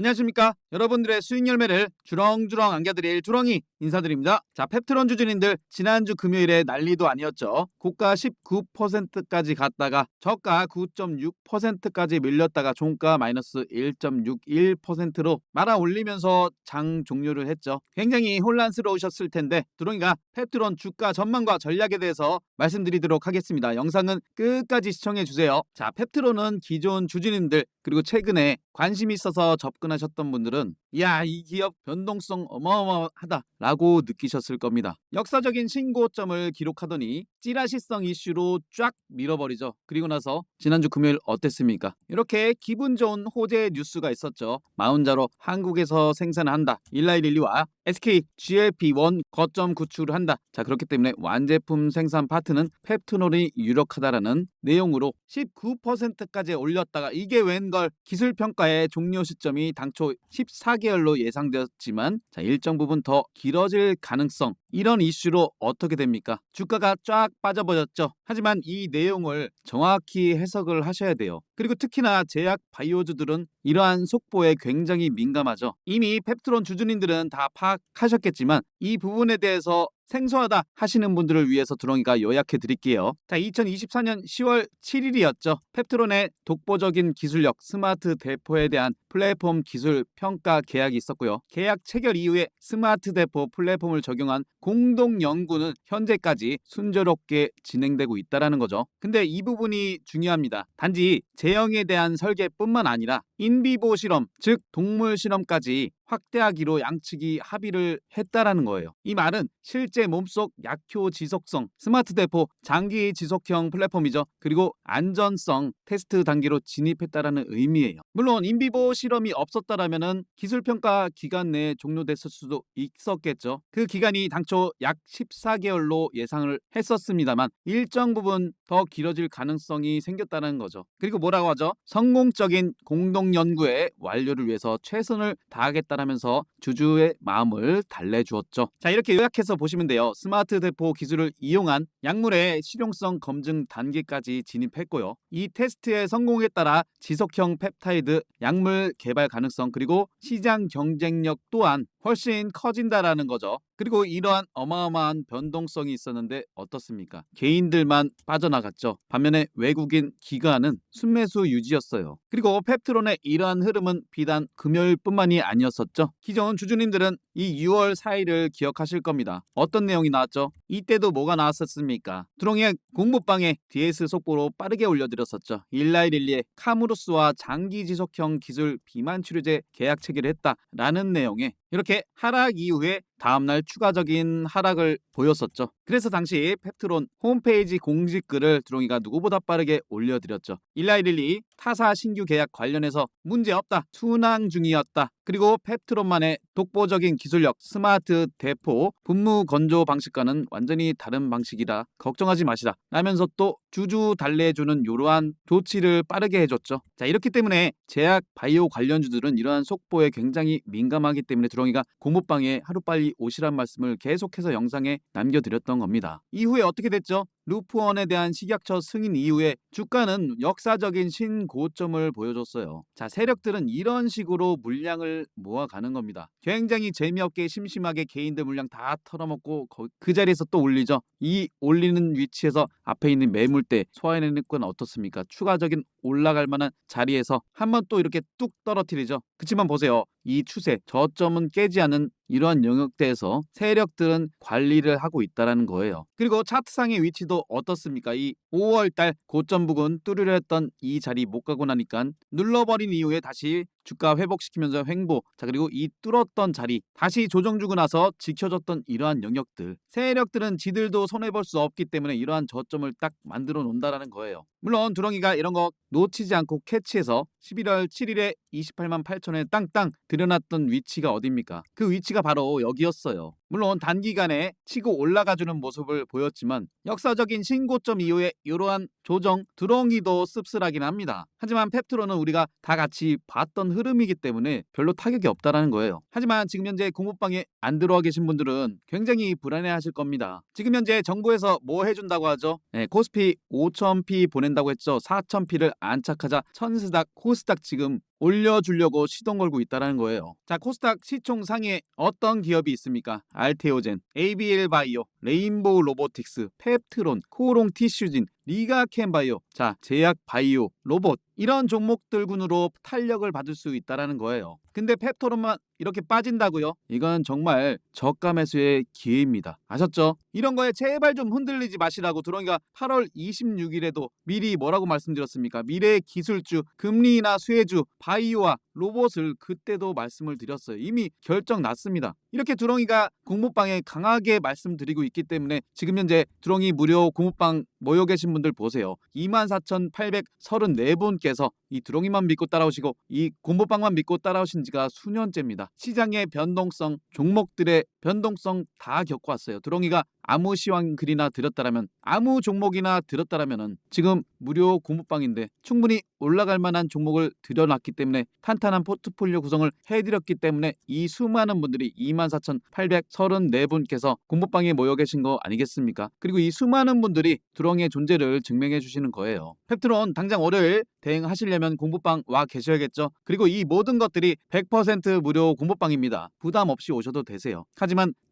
안녕하십니까? 여러분들의 수익 열매를 주렁주렁 안겨드릴 주렁이 인사드립니다. 자 펩트론 주주님들 지난주 금요일에 난리도 아니었죠. 고가 19%까지 갔다가 저가 9.6%까지 밀렸다가 종가 마이너스 1.61%로 말아 올리면서 장 종료를 했죠. 굉장히 혼란스러우셨을 텐데 두렁이가 펩트론 주가 전망과 전략에 대해서 말씀드리도록 하겠습니다. 영상은 끝까지 시청해 주세요. 자 펩트론은 기존 주주님들 그리고 최근에 관심 있어서 접근하셨던 분들은 야 이 기업 변동성 어마어마하다라고 느끼셨을 겁니다. 역사적인 신고점을 기록하더니 찌라시성 이슈로 쫙 밀어버리죠. 그리고 나서 지난주 금요일 어땠습니까? 이렇게 기분 좋은 호재 뉴스가 있었죠. 마운자로 한국에서 생산한다. 일라이릴리와 SK GLP-1 거점 구출을 한다. 자 그렇기 때문에 완제품 생산 파트는 펩트놀이 유력하다라는 내용으로 19%까지 올렸다가 이게 웬걸 기술 평가의 종료 시점이 당초 14 개월로 예상되었지만 자 일정 부분 더 길어질 가능성 이런 이슈로 어떻게 됩니까? 주가가 쫙 빠져버렸죠. 하지만 이 내용을 정확히 해석을 하셔야 돼요. 그리고 특히나 제약 바이오주들은 이러한 속보에 굉장히 민감하죠. 이미 펩트론 주주님들은 다 파악하셨겠지만 이 부분에 대해서 생소하다 하시는 분들을 위해서 두렁이가 요약해 드릴게요. 자, 2024년 10월 7일이었죠. 펩트론의 독보적인 기술력 스마트 대포에 대한 플랫폼 기술 평가 계약이 있었고요. 계약 체결 이후에 스마트 대포 플랫폼을 적용한 공동 연구는 현재까지 순조롭게 진행되고 있다라는 거죠. 근데 이 부분이 중요합니다. 단지 제형에 대한 설계뿐만 아니라 인비보 실험, 즉 동물 실험까지 확대하기로 양측이 합의를 했다라는 거예요. 이 말은 실제 몸속 약효 지속성, 스마트 대포, 장기 지속형 플랫폼이죠. 그리고 안전성 테스트 단계로 진입했다라는 의미예요. 물론 인비보 실험이 없었다라면은 기술 평가 기간 내에 종료됐을 수도 있었겠죠. 그 기간이 당초 약 14개월로 예상을 했었습니다만 일정 부분 더 길어질 가능성이 생겼다는 거죠. 그리고 뭐라고 하죠? 성공적인 공동 연구의 완료를 위해서 최선을 다하겠다라면서 주주의 마음을 달래주었죠. 자 이렇게 요약해서 보시면 돼요. 스마트 대포 기술을 이용한 약물의 실용성 검증 단계까지 진입했고요. 이 테스트의 성공에 따라 지속형 펩타이드 약물 개발 가능성 그리고 시장 경쟁력 또한 훨씬 커진다라는 거죠. 그리고 이러한 어마어마한 변동성이 있었는데 어떻습니까? 개인들만 빠져나갔죠. 반면에 외국인 기관은 순매수 유지였어요. 그리고 펩트론의 이러한 흐름은 비단 금요일뿐만이 아니었었죠. 기존 주주님들은 이 6월 4일을 기억하실 겁니다. 어떤 내용이 나왔죠? 이때도 뭐가 나왔었습니까? 두렁이의 공부방에 DS 속보로 빠르게 올려드렸었죠. 일라이릴리의 카무루스와 장기 지속형 기술 비만 치료제 계약 체결을 했다라는 내용에 이렇게 하락 이후에 다음날 추가적인 하락을 보였었죠. 그래서 당시 펩트론 홈페이지 공지글을 드롱이가 누구보다 빠르게 올려드렸죠. 일라이릴리 타사 신규 계약 관련해서 문제 없다. 순항 중이었다. 그리고 펩트론만의 독보적인 기술력 스마트 대포 분무 건조 방식과는 완전히 다른 방식이라 걱정하지 마시라. 라면서 또 주주 달래주는 이러한 조치를 빠르게 해줬죠. 자 이렇기 때문에 제약 바이오 관련주들은 이러한 속보에 굉장히 민감하기 때문에 드롱이가 공모방에 하루빨리 오시란 말씀을 계속해서 영상에 남겨드렸던 겁니다. 이후에 어떻게 됐죠? 루프원에 대한 식약처 승인 이후에 주가는 역사적인 신고점을 보여줬어요. 자, 세력들은 이런 식으로 물량을 모아가는 겁니다. 굉장히 재미없게 심심하게 개인들 물량 다 털어먹고 거- 그 자리에서 또 올리죠. 이 올리는 위치에서 앞에 있는 매물대 소화해내는 건 어떻습니까? 추가적인 올라갈 만한 자리에서 한 번 또 이렇게 뚝 떨어뜨리죠. 그치만 보세요. 이 추세, 저점은 깨지 않은 이러한 영역대에서 세력들은 관리를 하고 있다라는 거예요. 그리고 차트상의 위치도 어떻습니까? 이 5월달 고점 부근 뚫으려 했던 이 자리 못 가고 나니까 눌러버린 이후에 다시 주가 회복시키면서 횡보. 자 그리고 이 뚫었던 자리 다시 조정 주고 나서 지켜줬던 이러한 영역들. 세력들은 지들도 손해 볼 수 없기 때문에 이러한 저점을 딱 만들어 놓는다라는 거예요. 물론 두렁이가 이런 거 놓치지 않고 캐치해서 11월 7일에 28만 8천에 땅땅 들여놨던 위치가 어딥니까? 그 위치가 바로 여기였어요. 물론 단기간에 치고 올라가주는 모습을 보였지만 역사적인 신고점 이후에 이러한 조정 두렁이도 씁쓸하긴 합니다. 하지만 펩트로는 우리가 다 같이 봤던 흐 름이기 때문에 별로 타격이 없다라는 거예요. 하지만 지금 현재 공부방에 안 들어와 계신 분들은 굉장히 불안해하실 겁니다. 지금 현재 정부에서 뭐 해준다고 하죠? 네, 코스피 5,000p 보낸다고 했죠. 4,000p를 안착하자 천스닥, 코스닥 지금 올려주려고 시동 걸고 있다는 거예요. 자, 코스닥 시총 상위에 어떤 기업이 있습니까? 알테오젠, ABL 바이오, 레인보우 로보틱스, 펩트론, 코오롱 티슈진, 리가캔 바이오, 자, 제약 바이오, 로봇 이런 종목들 군으로 탄력을 받을 수 있다라는 거예요. 근데 펩토론만 이렇게 빠진다고요? 이건 정말 저가 매수의 기회입니다. 아셨죠? 이런 거에 제발 좀 흔들리지 마시라고 드렁이가 8월 26일에도 미리 뭐라고 말씀드렸습니까? 미래 기술주, 금리나 수혜주, 바이오와 로봇을 그때도 말씀을 드렸어요. 이미 결정 났습니다. 이렇게 두렁이가 공모방에 강하게 말씀드리고 있기 때문에 지금 현재 두렁이 무료 공모방 모여 계신 분들 보세요. 24,834분께서 이 두렁이만 믿고 따라오시고 이 공모방만 믿고 따라오신 지가 수년째입니다. 시장의 변동성, 종목들의 변동성 다 겪어왔어요. 두렁이가 아무 시황 글이나 들었다라면 아무 종목이나 들었다라면은 지금 무료 공모방인데 충분히 올라갈 만한 종목을 들여놨기 때문에 탄탄한 포트폴리오 구성을 해드렸기 때문에 이 수많은 분들이 24,834분께서 공모방에 모여 계신 거 아니겠습니까? 그리고 이 수많은 분들이 두렁이의 존재를 증명해 주시는 거예요. 펩트론 당장 월요일 대행하시려면 공부방 와 계셔야겠죠. 그리고 이 모든 것들이 100% 무료 공부방입니다. 부담 없이 오셔도 되세요.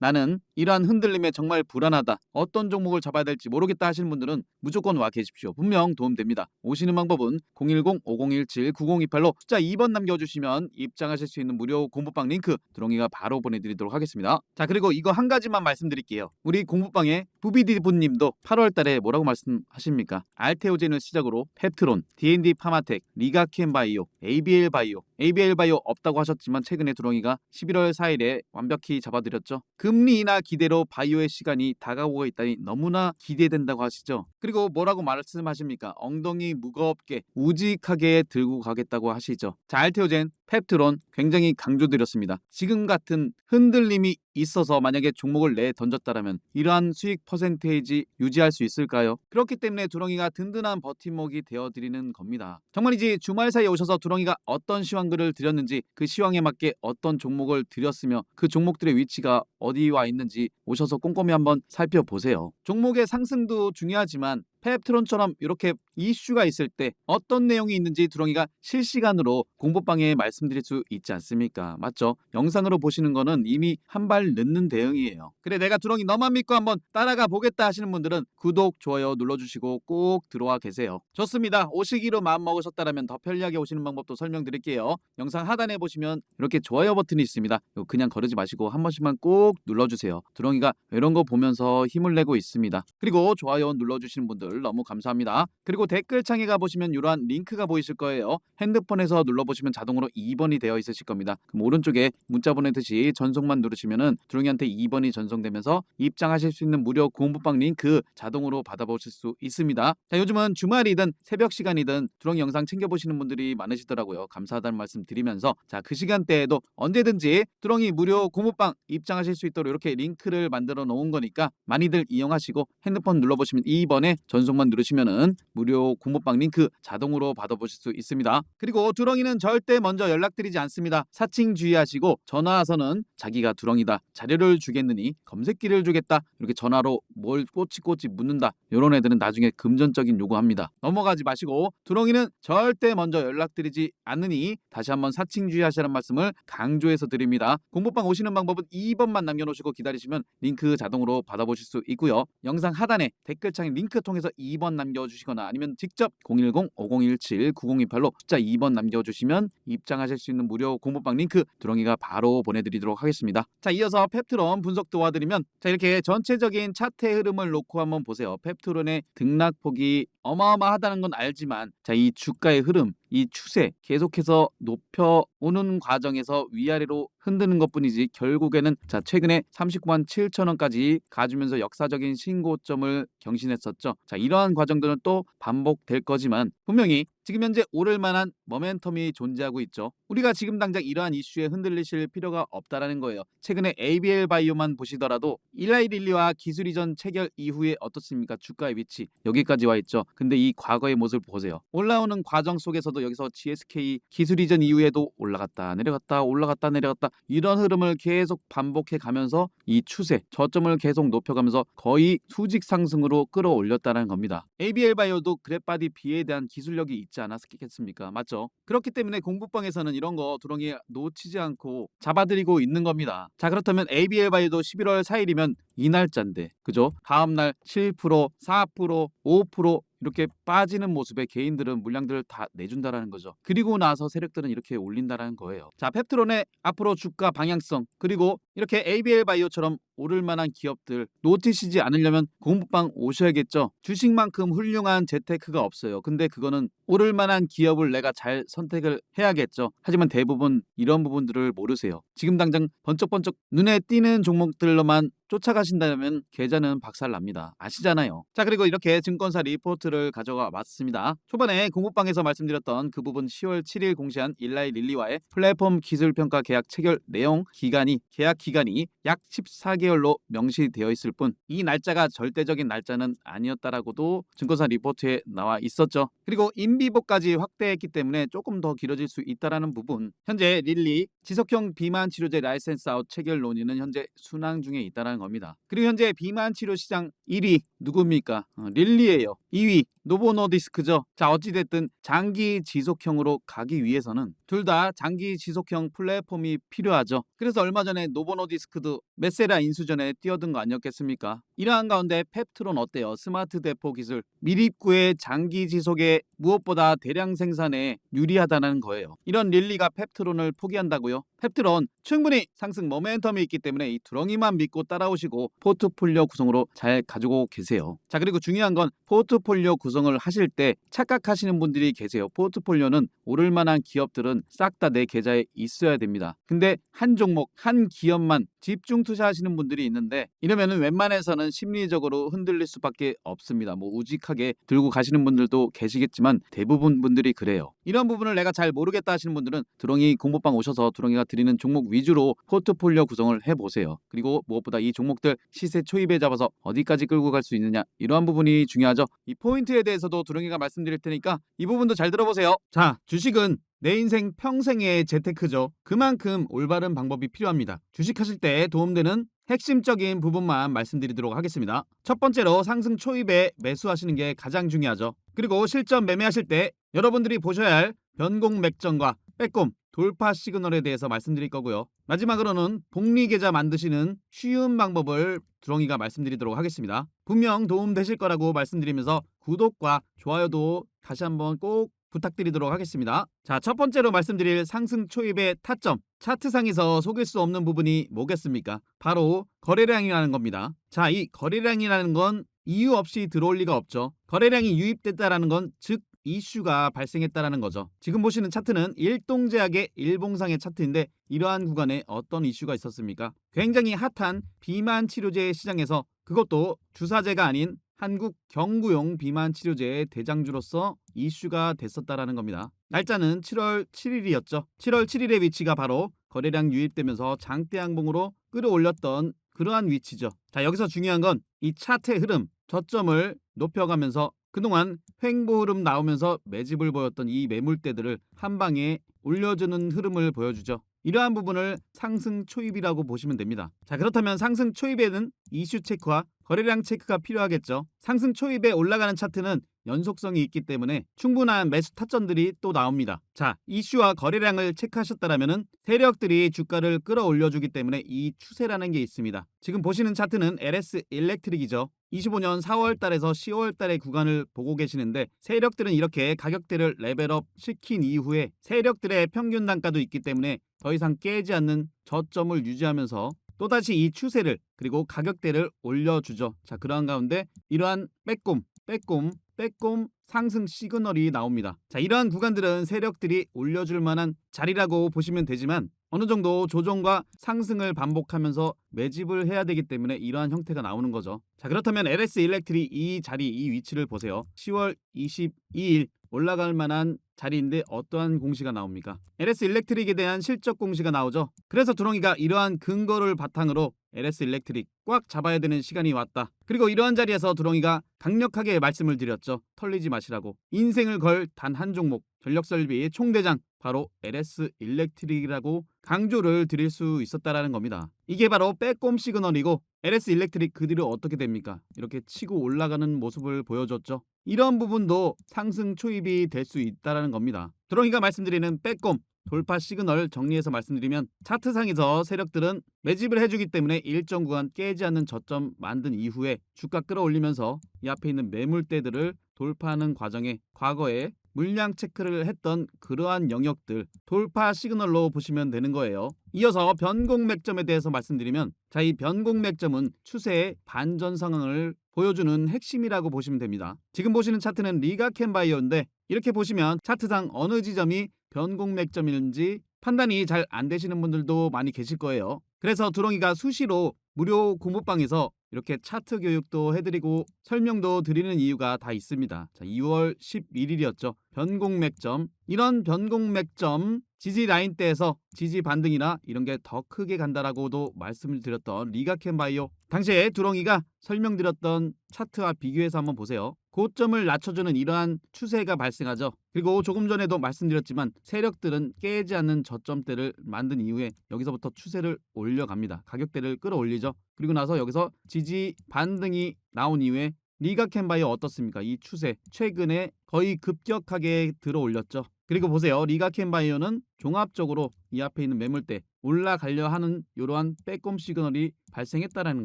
나는 이러한 흔들림에 정말 불안하다. 어떤 종목을 잡아야 될지 모르겠다 하시는 분들은 무조건 와 계십시오. 분명 도움됩니다. 오시는 방법은 010-5017-9028로 숫자 2번 남겨주시면 입장하실 수 있는 무료 공부방 링크 드롱이가 바로 보내드리도록 하겠습니다. 자 그리고 이거 한 가지만 말씀드릴게요. 우리 공부방에 부비디부님도 8월달에 뭐라고 말씀하십니까? 알테오젠을 시작으로 펩트론, D&D 파마텍, 리가켄 바이오, ABL 바이오, ABL 바이오 없다고 하셨지만 최근에 두렁이가 11월 4일에 완벽히 잡아드렸죠. 금리 인하 기대로 바이오의 시간이 다가오고 있다니 너무나 기대된다고 하시죠. 그리고 뭐라고 말씀하십니까? 엉덩이 무겁게 우직하게 들고 가겠다고 하시죠. 자, 알테오젠, 펩트론 굉장히 강조드렸습니다. 지금 같은 흔들림이 있어서 만약에 종목을 내 던졌다라면 이러한 수익 퍼센테이지 유지할 수 있을까요? 그렇기 때문에 두렁이가 든든한 버팀목이 되어드리는 겁니다. 정말이지 주말 사이에 오셔서 두렁이가 어떤 시황글을 드렸는지 그 시황에 맞게 어떤 종목을 드렸으며 그 종목들의 위치가 어디 와 있는지 오셔서 꼼꼼히 한번 살펴보세요. 종목의 상승도 중요하지만 펩트론처럼 이렇게 이슈가 있을 때 어떤 내용이 있는지 두렁이가 실시간으로 공보방에 말씀드릴 수 있지 않습니까? 맞죠? 영상으로 보시는 거는 이미 한 발 늦는 대응이에요. 그래 내가 두렁이 너만 믿고 한번 따라가 보겠다 하시는 분들은 구독, 좋아요 눌러주시고 꼭 들어와 계세요. 좋습니다. 오시기로 마음 먹으셨다면 더 편리하게 오시는 방법도 설명드릴게요. 영상 하단에 보시면 이렇게 좋아요 버튼이 있습니다. 그냥 거르지 마시고 한 번씩만 꼭 눌러주세요. 두렁이가 이런 거 보면서 힘을 내고 있습니다. 그리고 좋아요 눌러주시는 분들 너무 감사합니다. 그리고 댓글창에 가보시면 이러한 링크가 보이실 거예요. 핸드폰에서 눌러보시면 자동으로 2번이 되어 있으실 겁니다. 그럼 오른쪽에 문자 보내듯이 전송만 누르시면은 두렁이한테 2번이 전송되면서 입장하실 수 있는 무료 공부방 링크 자동으로 받아보실 수 있습니다. 자 요즘은 주말이든 새벽 시간이든 두렁이 영상 챙겨보시는 분들이 많으시더라고요. 감사하다는 말씀 드리면서 자 그 시간대에도 언제든지 두렁이 무료 공부방 입장하실 수 있도록 이렇게 링크를 만들어 놓은 거니까 많이들 이용하시고 핸드폰 눌러보시면 2번에 전 송만 누르시면은 무료 공부방 링크 자동으로 받아보실 수 있습니다. 그리고 두렁이는 절대 먼저 연락드리지 않습니다. 사칭 주의하시고 전화와서는 자기가 두렁이다 자료를 주겠느니 검색기를 주겠다 이렇게 전화로 뭘 꼬치꼬치 묻는다 이런 애들은 나중에 금전적인 요구합니다. 넘어가지 마시고 두렁이는 절대 먼저 연락드리지 않으니 다시 한번 사칭 주의하시라는 말씀을 강조해서 드립니다. 공부방 오시는 방법은 2번만 남겨놓으시고 기다리시면 링크 자동으로 받아보실 수 있고요. 영상 하단에 댓글창에 링크 통해서 2번 남겨주시거나 아니면 직접 010-5017-9028로 숫자 2번 남겨주시면 입장하실 수 있는 무료 공부방 링크 두렁이가 바로 보내드리도록 하겠습니다. 자 이어서 펩트론 분석 도와드리면 자 이렇게 전체적인 차트 흐름을 놓고 한번 보세요. 펩트론의 등락폭이 어마어마하다는 건 알지만 자 이 주가의 흐름 이 추세 계속해서 높여오는 과정에서 위아래로 흔드는 것뿐이지 결국에는 자 최근에 39만 7천 원까지 가주면서 역사적인 신고점을 경신했었죠. 자 이러한 과정들은 또 반복될 거지만 분명히 지금 현재 오를 만한 모멘텀이 존재하고 있죠. 우리가 지금 당장 이러한 이슈에 흔들리실 필요가 없다라는 거예요. 최근에 ABL 바이오만 보시더라도 일라이 릴리와 기술 이전 체결 이후에 어떻습니까? 주가의 위치 여기까지 와 있죠. 근데 이 과거의 모습을 보세요. 올라오는 과정 속에서도 여기서 GSK 기술 이전 이후에도 올라갔다 내려갔다 올라갔다 내려갔다 이런 흐름을 계속 반복해 가면서 이 추세 저점을 계속 높여가면서 거의 수직 상승으로 끌어올렸다는 겁니다. ABL 바이오도 그래바디 B에 대한 기술력이 있지 있지 않았겠습니까? 맞죠? 그렇기 때문에 공부방에서는 이런 거 두렁이 놓치지 않고 잡아드리고 있는 겁니다. 자 그렇다면 ABL 바이도 11월 4일이면 이 날짜인데 그죠? 다음날 7%, 4%, 5% 이렇게 빠지는 모습에 개인들은 물량들을 다 내준다라는 거죠. 그리고 나서 세력들은 이렇게 올린다라는 거예요. 자, 펩트론의 앞으로 주가 방향성 그리고 이렇게 ABL 바이오처럼 오를 만한 기업들 놓치시지 않으려면 공부방 오셔야겠죠. 주식만큼 훌륭한 재테크가 없어요. 근데 그거는 오를 만한 기업을 내가 잘 선택을 해야겠죠. 하지만 대부분 이런 부분들을 모르세요. 지금 당장 번쩍번쩍 눈에 띄는 종목들로만 쫓아가신다면 계좌는 박살납니다. 아시잖아요. 자 그리고 이렇게 증권사 리포트를 가져와 왔습니다. 초반에 공부방에서 말씀드렸던 그 부분 10월 7일 공시한 일라이 릴리와의 플랫폼 기술평가 계약 체결 내용 기간이 계약 기간이 약 14개월로 명시되어 있을 뿐 이 날짜가 절대적인 날짜는 아니었다라고도 증권사 리포트에 나와 있었죠. 그리고 인비보까지 확대했기 때문에 조금 더 길어질 수 있다라는 부분. 현재 릴리 지속형 비만 치료제 라이센스 아웃 체결 논의는 현재 순항 중에 있다라는 겁니다. 그리고 현재 비만 치료 시장 1위 누굽니까? 어, 릴리예요. 2위 노보노디스크죠. 자 어찌됐든 장기 지속형으로 가기 위해서는 둘 다 장기 지속형 플랫폼이 필요하죠. 그래서 얼마 전에 노보노디스크도 메세라 인수전에 뛰어든 거 아니었겠습니까? 이러한 가운데 펩트론 어때요? 스마트 대포 기술 미립구의 장기 지속에 무엇보다 대량 생산에 유리하다는 거예요. 이런 릴리가 펩트론을 포기한다고요? 펩트론 충분히 상승 모멘텀이 있기 때문에 이 두렁이만 믿고 따라오시고 포트폴리오 구성으로 잘 가지고 계세요. 자 그리고 중요한 건 포트 폴리오 구성을 하실 때 착각하시는 분들이 계세요. 포트폴리오는 오를 만한 기업들은 싹 다 내 계좌에 있어야 됩니다. 근데 한 종목 한 기업만 집중 투자하시는 분들이 있는데 이러면은 웬만해서는 심리적으로 흔들릴 수밖에 없습니다. 뭐 우직하게 들고 가시는 분들도 계시겠지만 대부분 분들이 그래요. 이런 부분을 내가 잘 모르겠다 하시는 분들은 두렁이 공부방 오셔서 두렁이가 드리는 종목 위주로 포트폴리오 구성을 해보세요. 그리고 무엇보다 이 종목들 시세 초입에 잡아서 어디까지 끌고 갈 수 있느냐 이러한 부분이 중요하죠. 이 포인트에 대해서도 두렁이가 말씀드릴 테니까 이 부분도 잘 들어보세요. 자, 주식은 내 인생 평생의 재테크죠. 그만큼 올바른 방법이 필요합니다. 주식하실 때 도움되는 핵심적인 부분만 말씀드리도록 하겠습니다. 첫 번째로 상승 초입에 매수하시는 게 가장 중요하죠. 그리고 실전 매매하실 때 여러분들이 보셔야 할 변공 맥점과 빼꼼 돌파 시그널에 대해서 말씀드릴 거고요. 마지막으로는 복리 계좌 만드시는 쉬운 방법을 두렁이가 말씀드리도록 하겠습니다. 분명 도움 되실 거라고 말씀드리면서 구독과 좋아요도 다시 한번 꼭 부탁드리도록 하겠습니다. 자, 첫 번째로 말씀드릴 상승 초입의 타점. 차트상에서 속일 수 없는 부분이 뭐겠습니까? 바로 거래량이라는 겁니다. 자, 이 거래량이라는 건 이유 없이 들어올 리가 없죠. 거래량이 유입됐다라는 건 즉 이슈가 발생했다라는 거죠. 지금 보시는 차트는 일동제약의 일봉상의 차트인데 이러한 구간에 어떤 이슈가 있었습니까? 굉장히 핫한 비만 치료제 시장에서 그것도 주사제가 아닌 한국 경구용 비만 치료제의 대장주로서 이슈가 됐었다라는 겁니다. 날짜는 7월 7일이었죠. 7월 7일의 위치가 바로 거래량 유입되면서 장대 항봉으로 끌어올렸던 그러한 위치죠. 자, 여기서 중요한 건 이 차트의 흐름, 저점을 높여가면서 그동안 횡보 흐름 나오면서 매집을 보였던 이 매물대들을 한 방에 올려주는 흐름을 보여주죠. 이러한 부분을 상승 초입이라고 보시면 됩니다. 자, 그렇다면 상승 초입에는 이슈 체크와 거래량 체크가 필요하겠죠. 상승 초입에 올라가는 차트는 연속성이 있기 때문에 충분한 매수 타점들이 또 나옵니다. 자, 이슈와 거래량을 체크하셨다라면은 세력들이 주가를 끌어올려주기 때문에 이 추세라는 게 있습니다. 지금 보시는 차트는 LS 일렉트릭이죠. 25년 4월 달에서 10월 달의 구간을 보고 계시는데 세력들은 이렇게 가격대를 레벨업 시킨 이후에 세력들의 평균 단가도 있기 때문에 더 이상 깨지 않는 저점을 유지하면서 또다시 이 추세를 그리고 가격대를 올려주죠. 자, 그러한 가운데 이러한 빼꼼, 빼꼼, 빼꼼 상승 시그널이 나옵니다. 자, 이러한 구간들은 세력들이 올려줄 만한 자리라고 보시면 되지만 어느 정도 조정과 상승을 반복하면서 매집을 해야 되기 때문에 이러한 형태가 나오는 거죠. 자, 그렇다면 LS 일렉트리 이 자리, 이 위치를 보세요. 10월 22일 올라갈 만한 자리인데 어떠한 공시가 나옵니까? LS 일렉트릭에 대한 실적 공시가 나오죠. 그래서 두렁이가 이러한 근거를 바탕으로 LS 일렉트릭 꽉 잡아야 되는 시간이 왔다. 그리고 이러한 자리에서 두렁이가 강력하게 말씀을 드렸죠. 털리지 마시라고. 인생을 걸 단 한 종목 전력 설비의 총대장 바로 LS 일렉트릭이라고 강조를 드릴 수 있었다라는 겁니다. 이게 바로 빼꼼 시그널이고 LS 일렉트릭 그 뒤로 어떻게 됩니까? 이렇게 치고 올라가는 모습을 보여줬죠. 이런 부분도 상승 초입이 될 수 있다라는 겁니다. 드롱이가 말씀드리는 빼꼼 돌파 시그널 정리해서 말씀드리면 차트상에서 세력들은 매집을 해주기 때문에 일정 구간 깨지 않는 저점 만든 이후에 주가 끌어올리면서 이 앞에 있는 매물대들을 돌파하는 과정에 과거에 물량 체크를 했던 그러한 영역들 돌파 시그널로 보시면 되는 거예요. 이어서 변곡 맥점에 대해서 말씀드리면 자 이 변곡 맥점은 추세의 반전 상황을 보여주는 핵심이라고 보시면 됩니다. 지금 보시는 차트는 리가켄 바이오인데 이렇게 보시면 차트상 어느 지점이 변곡 맥점인지 판단이 잘 안 되시는 분들도 많이 계실 거예요. 그래서 두렁이가 수시로 무료 공부방에서 이렇게 차트 교육도 해드리고 설명도 드리는 이유가 다 있습니다. 자, 2월 11일이었죠. 변곡 맥점. 이런 변곡 맥점 지지 라인대에서 지지 반등이나 이런 게 더 크게 간다라고도 말씀을 드렸던 리가켄 바이오. 당시에 두렁이가 설명드렸던 차트와 비교해서 한번 보세요. 고점을 낮춰주는 이러한 추세가 발생하죠. 그리고 조금 전에도 말씀드렸지만 세력들은 깨지 않는 저점대를 만든 이후에 여기서부터 추세를 올려갑니다. 가격대를 끌어올리죠. 그리고 나서 여기서 지지 반등이 나온 이후에 리가켄바이오 어떻습니까? 이 추세 최근에 거의 급격하게 들어 올렸죠. 그리고 보세요. 리가켄바이오는 종합적으로 이 앞에 있는 매물대 올라가려 하는 이러한 빼꼼 시그널이 발생했다라는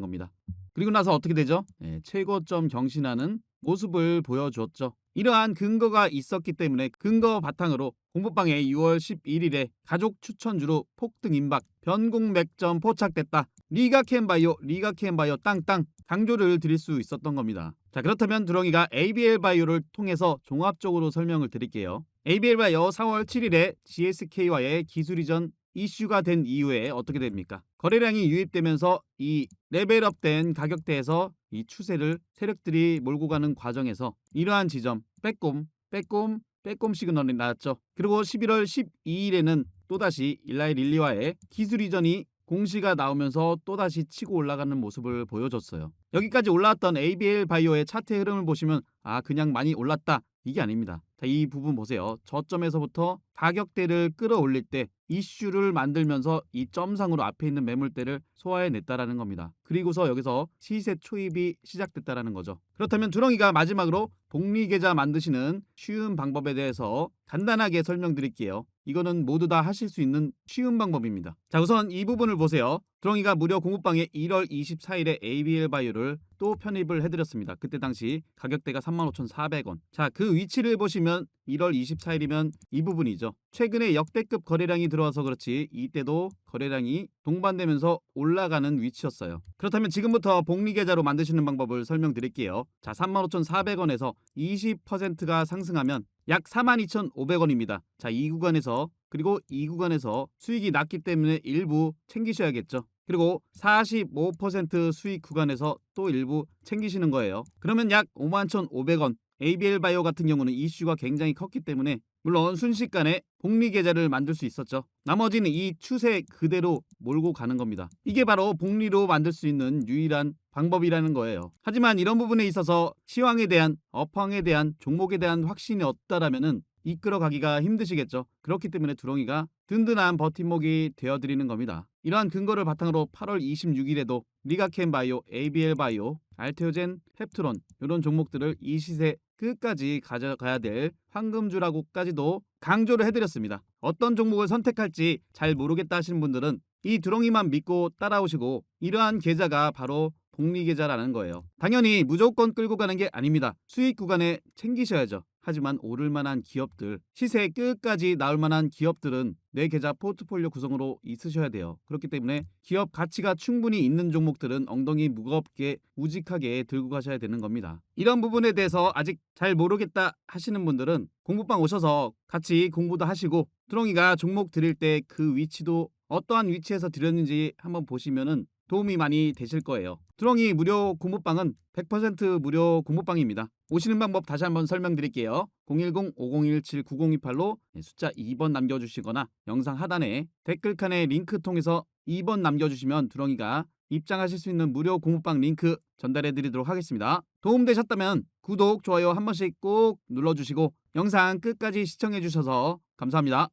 겁니다. 그리고 나서 어떻게 되죠? 예, 최고점 경신하는 모습을 보여줬죠. 이러한 근거가 있었기 때문에 근거 바탕으로 공부방에 6월 11일에 가족 추천주로 폭등 임박 변곡 맥점 포착됐다. 리가켄바이오 리가켄바이오 땅땅 강조를 드릴 수 있었던 겁니다. 자 그렇다면 두렁이가 ABL 바이오를 통해서 종합적으로 설명을 드릴게요. ABL 바이오 4월 7일에 GSK와의 기술 이전 이슈가 된 이후에 어떻게 됩니까? 거래량이 유입되면서 이 레벨업된 가격대에서 이 추세를 세력들이 몰고 가는 과정에서 이러한 지점 빼꼼 빼꼼 빼꼼 시그널이 나왔죠. 그리고 11월 12일에는 또다시 일라이 릴리와의 기술 이전이 공시가 나오면서 또다시 치고 올라가는 모습을 보여줬어요. 여기까지 올라왔던 ABL 바이오의 차트 흐름을 보시면 아 그냥 많이 올랐다 이게 아닙니다. 자, 이 부분 보세요. 저점에서부터 가격대를 끌어올릴 때 이슈를 만들면서 이 점상으로 앞에 있는 매물대를 소화해냈다라는 겁니다. 그리고서 여기서 시세 초입이 시작됐다라는 거죠. 그렇다면 두렁이가 마지막으로 복리 계좌 만드시는 쉬운 방법에 대해서 간단하게 설명드릴게요. 이거는 모두 다 하실 수 있는 쉬운 방법입니다. 자, 우선 이 부분을 보세요. 두렁이가 무료 공부방에 1월 24일에 ABL 바이오를 또 편입을 해드렸습니다. 그때 당시 가격대가 35,400원. 자, 그 위치를 보시면 1월 24일이면 이 부분이죠. 최근에 역대급 거래량이 들어와서 그렇지 이때도 거래량이 동반되면서 올라가는 위치였어요. 그렇다면 지금부터 복리 계좌로 만드시는 방법을 설명드릴게요. 자, 35,400원에서 20%가 상승하면 약 42,500원입니다. 자, 이 구간에서 그리고 이 구간에서 수익이 낮기 때문에 일부 챙기셔야겠죠. 그리고 45% 수익 구간에서 또 일부 챙기시는 거예요. 그러면 약 51,500원. ABL 바이오 같은 경우는 이슈가 굉장히 컸기 때문에 물론 순식간에 복리 계좌를 만들 수 있었죠. 나머지는 이 추세 그대로 몰고 가는 겁니다. 이게 바로 복리로 만들 수 있는 유일한 방법이라는 거예요. 하지만 이런 부분에 있어서 시황에 대한 업황에 대한 종목에 대한 확신이 없다라면은 이끌어가기가 힘드시겠죠. 그렇기 때문에 두렁이가 든든한 버팀목이 되어드리는 겁니다. 이러한 근거를 바탕으로 8월 26일에도 리가켄 바이오, ABL 바이오, 알테오젠, 펩트론 이런 종목들을 이 시세 끝까지 가져가야 될 황금주라고까지도 강조를 해드렸습니다. 어떤 종목을 선택할지 잘 모르겠다 하시는 분들은 이 두렁이만 믿고 따라오시고 이러한 계좌가 바로 복리 계좌라는 거예요. 당연히 무조건 끌고 가는 게 아닙니다. 수익 구간에 챙기셔야죠. 하지만 오를 만한 기업들, 시세 끝까지 나올 만한 기업들은 내 계좌 포트폴리오 구성으로 있으셔야 돼요. 그렇기 때문에 기업 가치가 충분히 있는 종목들은 엉덩이 무겁게 우직하게 들고 가셔야 되는 겁니다. 이런 부분에 대해서 아직 잘 모르겠다 하시는 분들은 공부방 오셔서 같이 공부도 하시고 두렁이가 종목 드릴 때 그 위치도 어떠한 위치에서 드렸는지 한번 보시면은 도움이 많이 되실 거예요. 두렁이 무료 공부방은 100% 무료 공부방입니다. 오시는 방법 다시 한번 설명드릴게요. 010-5017-9028로 숫자 2번 남겨주시거나 영상 하단에 댓글 칸에 링크 통해서 2번 남겨주시면 두렁이가 입장하실 수 있는 무료 공부방 링크 전달해 드리도록 하겠습니다. 도움되셨다면 구독, 좋아요 한 번씩 꼭 눌러주시고 영상 끝까지 시청해 주셔서 감사합니다.